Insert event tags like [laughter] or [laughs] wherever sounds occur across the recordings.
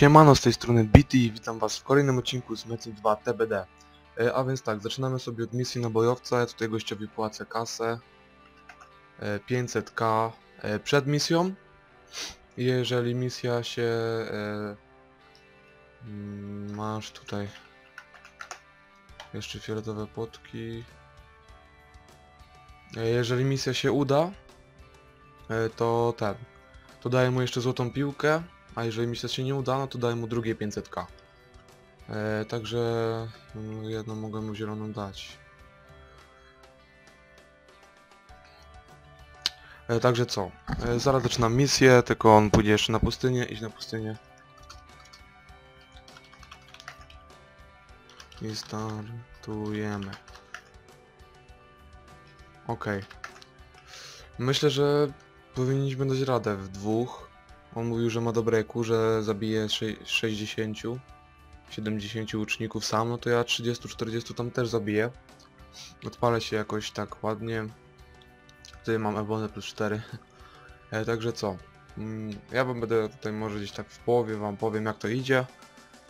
Siemano, z tej strony BT i witam was w kolejnym odcinku z Mecy 2 TBD. E, a więc tak, zaczynamy sobie od misji na bojowca, ja tutaj gościowi płacę kasę. E, 500k e, przed misją. Jeżeli misja się... E, mm, masz tutaj jeszcze fioletowe potki. E, jeżeli misja się uda, e, to ten, to daję mu jeszcze złotą piłkę, a jeżeli misja się nie uda, no to daję mu drugie 500k. E, także mm, jedną mogę mu zieloną dać. E, także co? E, zaraz zaczynam misję, tylko on pójdzie jeszcze na pustynię, iść na pustynię. I startujemy. Okej. Myślę, że powinniśmy dać radę w dwóch. On mówił, że ma dobre EQ, że zabije sze- 60, 70 łuczników sam, no to ja 30-40 tam też zabiję. Odpalę się jakoś tak ładnie. Tutaj mam ebonę plus 4. [laughs] E, także co? Mm, Ja wam będę tutaj może gdzieś tak w połowie wam powiem jak to idzie.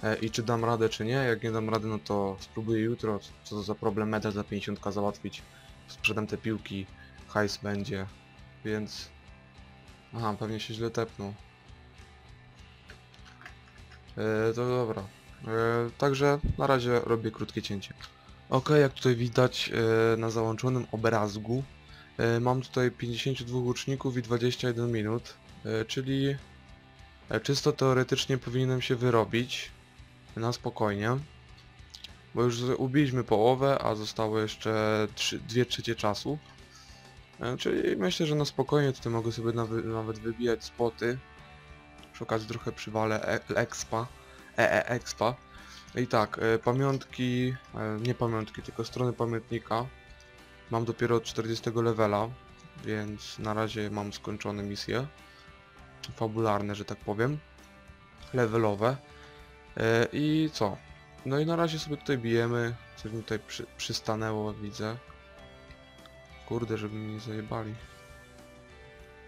E, I czy dam radę czy nie. Jak nie dam rady no to spróbuję jutro. Co to za problem medal za 50k załatwić. Sprzedam te piłki. Hajs będzie. Więc... Aha, pewnie się źle tepnął. E, to dobra. E, także na razie robię krótkie cięcie. Ok, jak tutaj widać e, na załączonym obrazku mam tutaj 52 łuczników i 21 minut, czyli czysto teoretycznie powinienem się wyrobić na spokojnie. Bo już ubiliśmy połowę, a zostało jeszcze 2 trzecie czasu. Czyli myślę, że na spokojnie tutaj mogę sobie nawy, nawet wybijać spoty. Przy okazji trochę przywalę e expa. EE expa. I tak, e, pamiątki, e, nie pamiątki, tylko strony pamiętnika. Mam dopiero od 40 levela, więc na razie mam skończone misje. Fabularne, że tak powiem. Levelowe. E, I co? No i na razie sobie tutaj bijemy. Coś mi tutaj przy, przystanęło, widzę. Kurde, żeby mnie nie zajebali.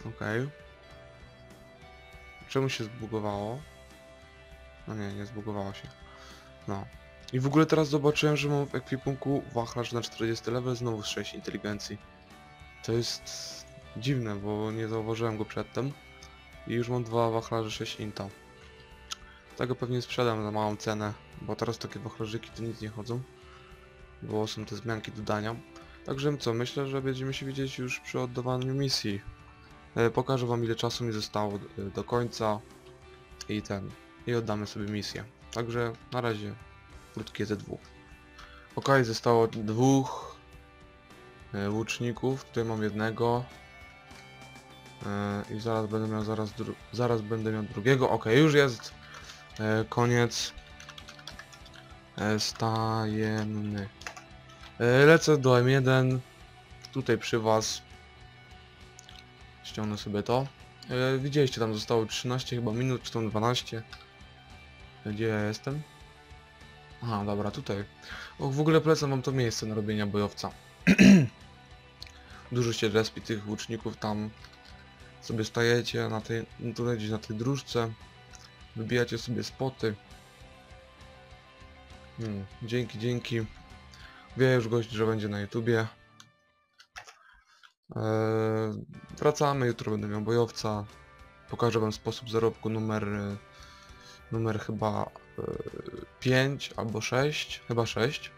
Okej. Czemu się zbugowało? No nie, nie zbugowało się. No. I w ogóle teraz zobaczyłem, że mam w ekwipunku wachlarz na 40 level znowu z 6 inteligencji. To jest dziwne, bo nie zauważyłem go przedtem. I już mam dwa wachlarze 6 inta. Tego pewnie sprzedam za małą cenę, bo teraz takie wachlarzyki to nic nie chodzą. Bo są te zmianki dodania. Także co, myślę, że będziemy się widzieć już przy oddawaniu misji. E, pokażę wam ile czasu mi zostało do, do końca i ten, i oddamy sobie misję. Także na razie krótkie ze dwóch. Ok, zostało dwóch e, łuczników, tutaj mam jednego e, i zaraz będę miał zaraz, zaraz będę miał drugiego. Ok, już jest e, koniec. E, stajemy. E, Lecę do M1. Tutaj przy was. Ściągnę sobie to. E, widzieliście, tam zostało 13 chyba minut, czy tam 12. Gdzie ja jestem? Aha, dobra, tutaj. O, w ogóle polecam wam to miejsce na robienia bojowca. [clears throat] Dużo się respi tych łuczników tam. Sobie stajecie na tej, no tutaj gdzieś na tej dróżce. Wybijacie sobie spoty. Hmm, dzięki, dzięki. Wie już gość, że będzie na YouTubie. Eee, wracamy, jutro będę miał bojowca. Pokażę wam sposób zarobku numer... e, Numer chyba 5 albo 6, chyba 6.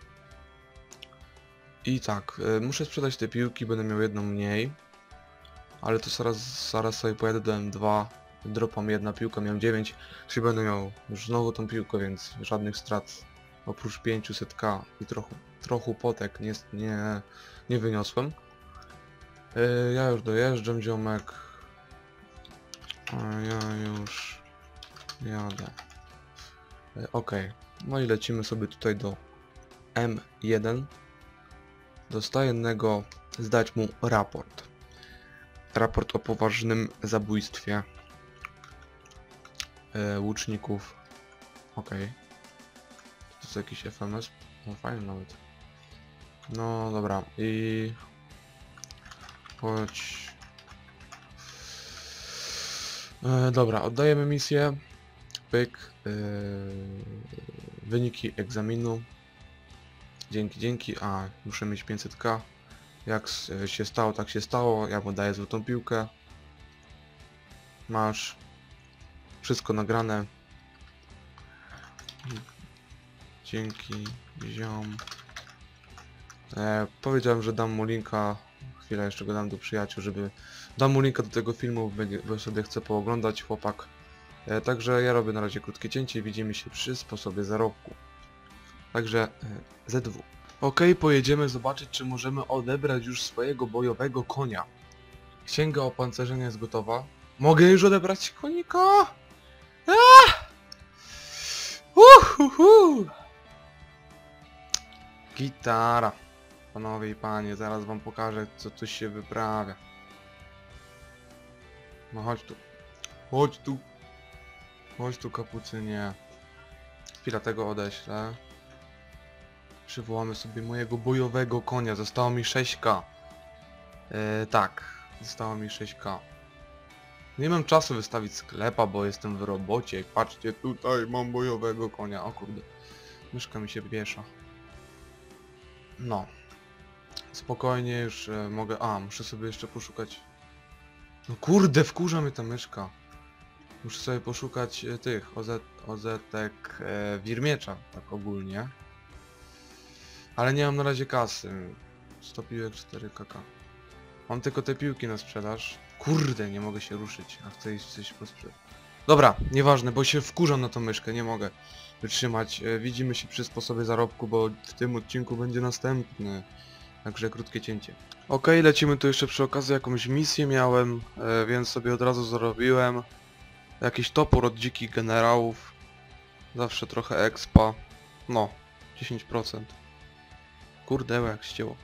I tak, e, muszę sprzedać te piłki, będę miał jedną mniej. Ale to zaraz, zaraz sobie pojadę do M2, dropam jedna piłka, miałem 9, czyli będę miał już znowu tą piłkę, więc żadnych strat oprócz 500k i trochę, trochę potek nie, nie, nie wyniosłem. E, Ja już dojeżdżam ziomek. A ja już jadę. E, Okej, no i lecimy sobie tutaj do M1. Do stajennego zdać mu raport. Raport o poważnym zabójstwie e, łuczników. Okej. To jest jakiś FMS? No fajny nawet. No dobra i... Chodź... E, dobra, oddajemy misję. pyk. Yy, wyniki egzaminu. Dzięki, dzięki. A, muszę mieć 500k. Jak s- się stało, tak się stało. Ja mu daję złotą piłkę. Masz. Wszystko nagrane. Dzięki, ziom. E, powiedziałem, że dam mu linka. Chwilę jeszcze go dam do przyjaciół, żeby... Dam mu linka do tego filmu, bo sobie chce pooglądać chłopak. E, także ja robię na razie krótkie cięcie i widzimy się przy sposobie zarobku. Także e, ZW. Ok, pojedziemy zobaczyć, czy możemy odebrać już swojego bojowego konia. Księga opancerzenia jest gotowa. Mogę już odebrać konika? Uhuhu! Gitara. Panowie i panie, zaraz wam pokażę, co tu się wyprawia. No chodź tu. Chodź tu. Chodź tu, kapucynie. Chwila tego odeślę. Przywołamy sobie mojego bojowego konia. Zostało mi 6k. E, tak, zostało mi 6k. Nie mam czasu wystawić sklepa, bo jestem w robocie. Patrzcie tutaj, mam bojowego konia. O kurde. Myszka mi się wiesza. No. Spokojnie już e, mogę... A, muszę sobie jeszcze poszukać... No kurde, wkurza mnie ta myszka. Muszę sobie poszukać e, tych OZ, OZ-ek e, Wirmiecza, tak ogólnie. Ale nie mam na razie kasy. 100 piłek 4 kk. Mam tylko te piłki na sprzedaż. Kurde, nie mogę się ruszyć, a chcę iść coś posprzedać. Dobra, nieważne, bo się wkurzam na tą myszkę, nie mogę wytrzymać. E, Widzimy się przy sposobie zarobku, bo w tym odcinku będzie następny. Także krótkie cięcie. Okej, lecimy tu jeszcze przy okazji jakąś misję miałem, e, więc sobie od razu zarobiłem. Jakiś topór od dzikich generałów. Zawsze trochę expa. No, 10%. Kurde, jak ścięło.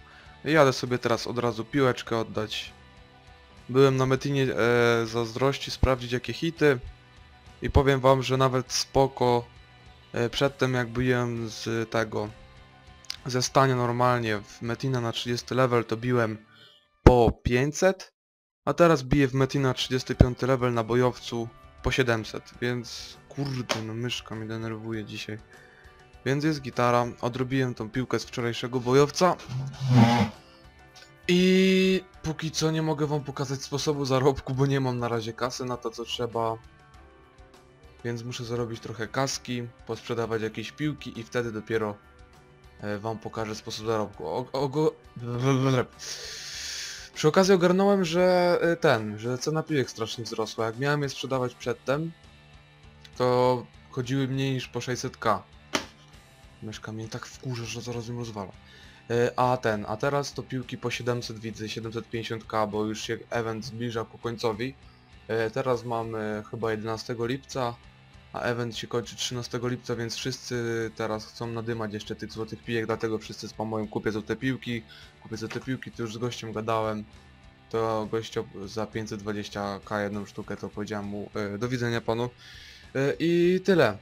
Jadę sobie teraz od razu piłeczkę oddać. Byłem na Metinie e, zazdrości sprawdzić jakie hity. I powiem wam, że nawet spoko e, przedtem jak byłem z tego ze stania normalnie w Metina na 30 level to biłem po 500, a teraz biję w Metina 35 level na bojowcu po 700, więc kurde no myszka mnie denerwuje dzisiaj. Więc jest gitara, odrobiłem tą piłkę z wczorajszego bojowca. I póki co nie mogę wam pokazać sposobu zarobku, bo nie mam na razie kasy na to co trzeba. Więc muszę zarobić trochę kaski, posprzedawać jakieś piłki i wtedy dopiero wam pokażę sposób zarobku. O, o. Przy okazji ogarnąłem, że e, ten, że cena piłek strasznie wzrosła. Jak miałem je sprzedawać przedtem, to chodziły mniej niż po 600k. Myszka mnie tak wkurza, że zaraz ją rozwala. E, A ten, a teraz to piłki po 700 widzę, 750k, bo już się event zbliża ku końcowi. E, Teraz mamy chyba 11 lipca, a event się kończy 13 lipca, więc wszyscy teraz chcą nadymać jeszcze tych złotych piłek, dlatego wszyscy spamują kupię złote piłki, kupię złote piłki, to już z gościem gadałem. To gościo za 520k jedną sztukę, to powiedziałem mu e, do widzenia panu. E, I tyle.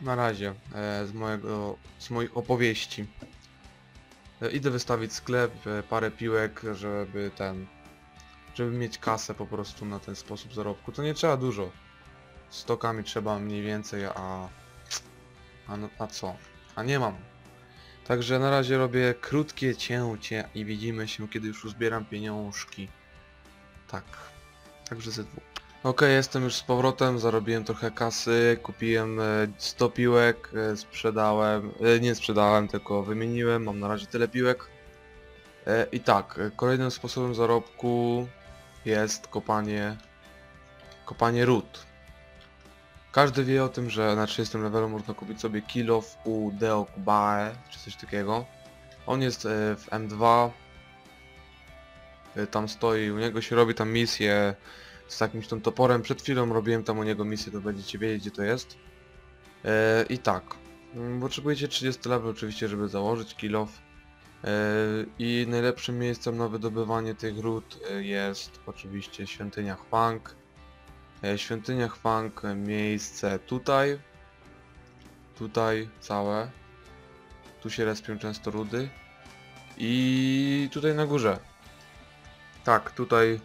Na razie e, z mojego, z moich opowieści. E, Idę wystawić sklep, e, parę piłek, żeby ten, żeby mieć kasę po prostu na ten sposób zarobku. To nie trzeba dużo. Stokami trzeba mniej więcej, a... A, no, a co? A nie mam. Także na razie robię krótkie cięcie i widzimy się, kiedy już uzbieram pieniążki. Tak. Także ZW. Okej, jestem już z powrotem, zarobiłem trochę kasy, kupiłem e, 100 piłek, e, sprzedałem, e, nie sprzedałem, tylko wymieniłem, mam na razie tyle piłek. E, I tak, e, kolejnym sposobem zarobku jest kopanie, kopanie ród. Każdy wie o tym, że na 30 levelu można kupić sobie kill off u Deokbae, czy coś takiego. On jest e, w M2, e, tam stoi, u niego się robi tam misję z jakimś tam toporem. Przed chwilą robiłem tam u niego misję, to będziecie wiedzieć gdzie to jest. E, I tak, mm, potrzebujecie 30 level oczywiście, żeby założyć. E, I najlepszym miejscem na wydobywanie tych ród e, jest oczywiście świątynia Hwang. E, Świątynia Hwang, e, miejsce tutaj. Tutaj całe. Tu się respią często rudy. I tutaj na górze. Tak, tutaj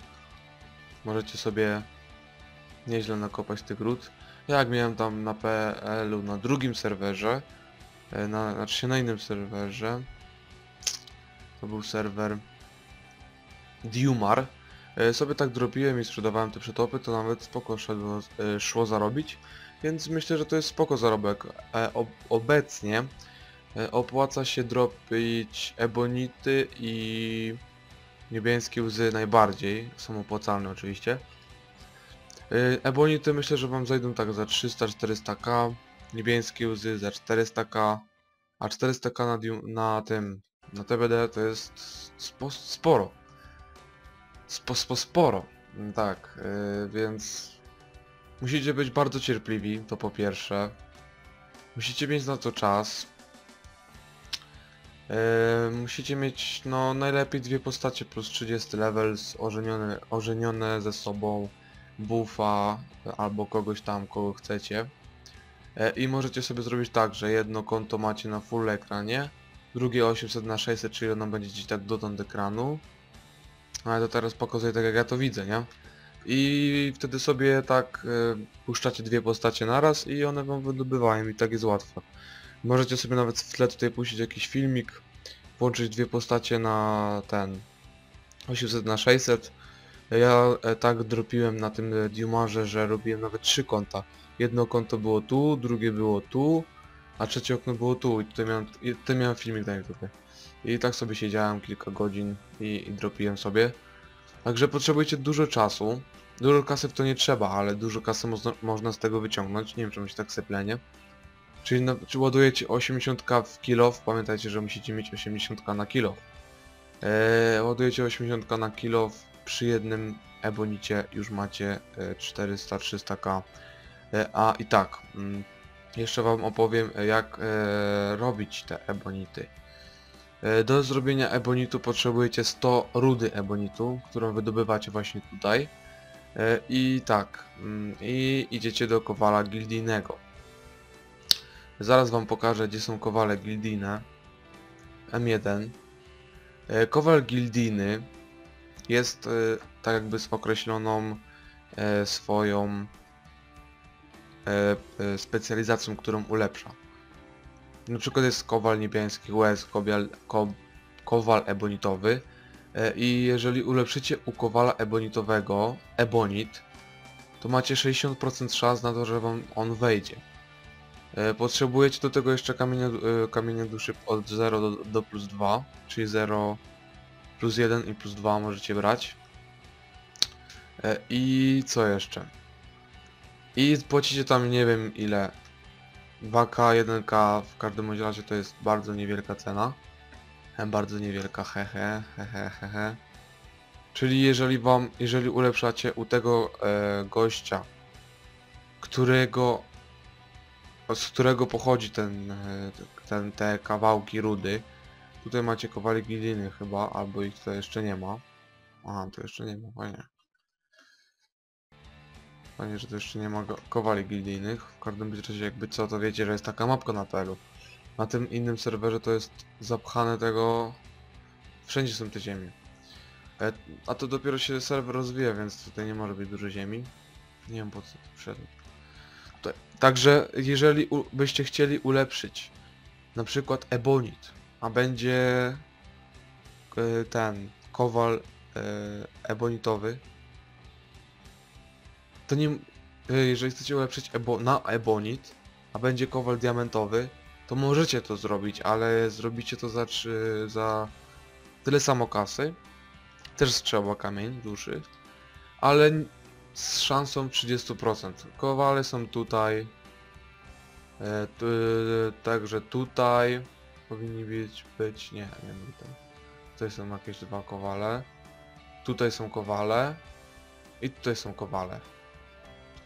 możecie sobie nieźle nakopać tych ród. Jak miałem tam na PL-u na drugim serwerze, e, na, znaczy się na innym serwerze, to był serwer Diumar, sobie tak drobiłem i sprzedawałem te przetopy, to nawet spoko szedło, e, szło zarobić, więc myślę, że to jest spoko zarobek. E, ob, obecnie e, opłaca się dropić ebonity i niebieskie łzy najbardziej, są opłacalne oczywiście. Ebonity myślę, że wam zajdą tak za 300-400k, niebieskie łzy za 400k, a 400k na, na tym, na TBD to jest spo, sporo. Spo, spo, sporo, Mm, tak, y, więc musicie być bardzo cierpliwi, to po pierwsze. Musicie mieć na to czas. E, musicie mieć no najlepiej dwie postacie plus 30 levels ożenione, ożenione ze sobą buffa albo kogoś tam kogo chcecie. E, I możecie sobie zrobić tak, że jedno konto macie na full ekranie, drugie 800 na 600, czyli ono będzie gdzieś tak dotąd ekranu. Ale to teraz pokazuję tak jak ja to widzę, nie? I wtedy sobie tak e, puszczacie dwie postacie naraz i one wam wydobywają i tak jest łatwo. Możecie sobie nawet w tle tutaj puścić jakiś filmik, włączyć dwie postacie na ten 800 na 600. Ja e, tak dropiłem na tym e, Diumarze, że robiłem nawet trzy konta. Jedno konto było tu, drugie było tu, a trzecie okno było tu i tutaj miałem, tutaj miałem filmik na YouTube. I tak sobie siedziałem kilka godzin i, i dropiłem sobie. Także potrzebujecie dużo czasu. Dużo kasy w to nie trzeba, ale dużo kasy można, można z tego wyciągnąć. Nie wiem czemu się tak syplenie. Czyli na, czy ładujecie 80k w kilo, pamiętajcie, że musicie mieć 80k na kilo. Eee, ładujecie 80k na kilo, przy jednym ebonicie już macie e, 400-300k. E, a i tak, mm, jeszcze wam opowiem e, jak e, robić te ebonity. E, do zrobienia ebonitu potrzebujecie 100 rudy ebonitu, którą wydobywacie właśnie tutaj. E, I tak, mm, i idziecie do kowala gildijnego. Zaraz wam pokażę gdzie są kowale gildijne. M1. E, Kowal gildijny jest tak jakby z określoną swoją specjalizacją, którą ulepsza. Na przykład jest kowal niebieski, łez, kowal, ko, kowal ebonitowy e, i jeżeli ulepszycie u kowala ebonitowego ebonit, to macie 60% szans na to, że wam on wejdzie. E, Potrzebujecie do tego jeszcze kamienia, e, kamienia duszy od 0 do, do plus 2, czyli 0 plus 1 i plus 2 możecie brać. E, I co jeszcze? I płacicie tam nie wiem ile. 2k, 1k, w każdym razie to jest bardzo niewielka cena. Bardzo niewielka, hehe, hehe, hehe. Czyli jeżeli wam, jeżeli ulepszacie u tego e, gościa, którego z którego pochodzi ten, e, ten, te kawałki rudy. Tutaj macie kowali gildijnych chyba, albo ich tutaj jeszcze nie ma. Aha, to jeszcze nie ma, fajnie. Fajnie, że to jeszcze nie ma kowali gildijnych. W każdym razie jakby co, to wiecie, że jest taka mapka na pelu. Na tym innym serwerze to jest zapchane tego... Wszędzie są te ziemie. E, a to dopiero się serwer rozwija, więc tutaj nie może być dużo ziemi. Nie wiem po co tu. Tutaj. Także jeżeli byście chcieli ulepszyć na przykład ebonit, a będzie e, ten kowal e, ebonitowy, to nie... e, Jeżeli chcecie ulepszyć ebo, na ebonit, a będzie kowal diamentowy, to możecie to zrobić, ale zrobicie to za, za tyle samo kasy. Też trzeba kamień duszy, ale z szansą 30%. Kowale są tutaj. E, tu, także tutaj powinni być, być nie, nie wiem. Tutaj są jakieś dwa kowale. Tutaj są kowale. I tutaj są kowale.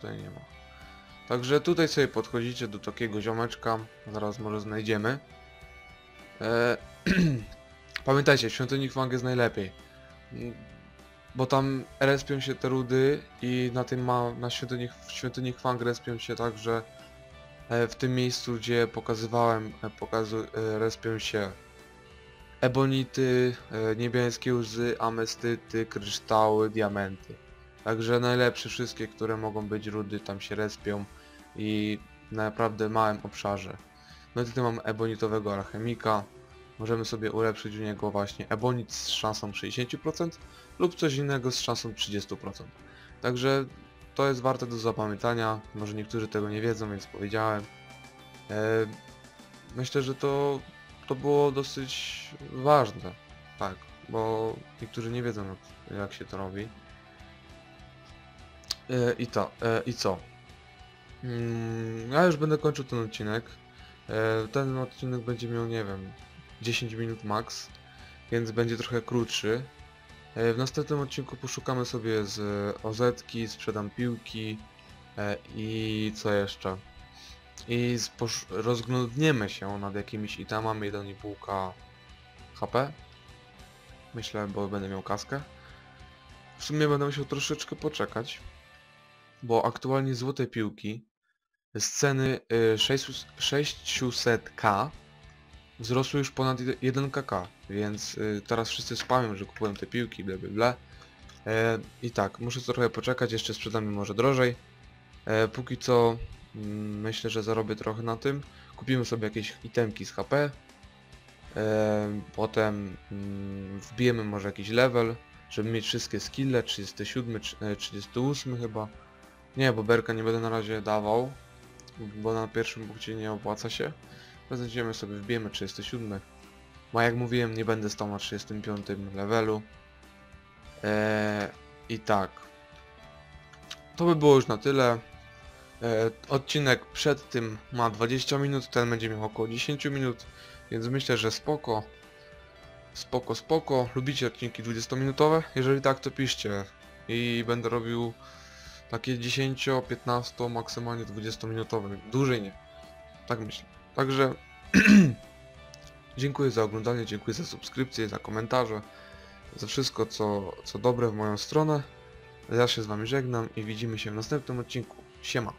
Tutaj nie ma. Także tutaj sobie podchodzicie do takiego ziomeczka. Zaraz może znajdziemy. E, [clears throat] Pamiętajcie, w świątyni Kwang jest najlepiej. Bo tam respią się te rudy i na tym ma, na świątyni, w świątyni Kwang respią się także e, w tym miejscu, gdzie pokazywałem, e, pokazu, e, respią się ebonity, niebieskie łzy, amestyty, kryształy, diamenty. Także najlepsze wszystkie, które mogą być rudy tam się respią. i na naprawdę małym obszarze. No i tutaj mamy ebonitowego alchemika. Możemy sobie ulepszyć u niego właśnie ebonit z szansą 60% lub coś innego z szansą 30%. Także to jest warte do zapamiętania. Może niektórzy tego nie wiedzą, więc powiedziałem. E, myślę, że to, to było dosyć ważne. Tak, bo niektórzy nie wiedzą jak się to robi. E, I to, e, i co? Mm, ja już będę kończył ten odcinek. E, ten odcinek będzie miał, nie wiem, 10 minut max, więc będzie trochę krótszy. W następnym odcinku poszukamy sobie z OZ-ki, sprzedam piłki i co jeszcze? I rozglądniemy się nad jakimiś itemami 1,5k HP. Myślę, bo będę miał kaskę. W sumie będę musiał troszeczkę poczekać, bo aktualnie złote piłki z ceny y, 600 600k wzrosły już ponad 1kk, więc y, teraz wszyscy spamią, że kupują te piłki, bla bla bla. E, I tak, muszę trochę poczekać, jeszcze sprzedam je może drożej. E, póki co mm, myślę, że zarobię trochę na tym. Kupimy sobie jakieś itemki z HP. E, potem mm, wbijemy może jakiś level, żeby mieć wszystkie skille, 37, trz- e, 38 chyba. Nie, bo berka nie będę na razie dawał, bo na pierwszym punkcie nie opłaca się. Znajdziemy sobie, wbijemy 37. Bo jak mówiłem, nie będę stał na 35 levelu. Eee, I tak. To by było już na tyle. Eee, odcinek przed tym ma 20 minut, ten będzie miał około 10 minut, więc myślę, że spoko. Spoko, spoko. Lubicie odcinki 20-minutowe? Jeżeli tak, to piszcie. I będę robił takie 10, 15, maksymalnie 20 minutowe. Dłużej nie. Tak myślę. Także [clears throat] dziękuję za oglądanie, dziękuję za subskrypcję, za komentarze, za wszystko co, co dobre w moją stronę. Ja się z wami żegnam i widzimy się w następnym odcinku. Siema.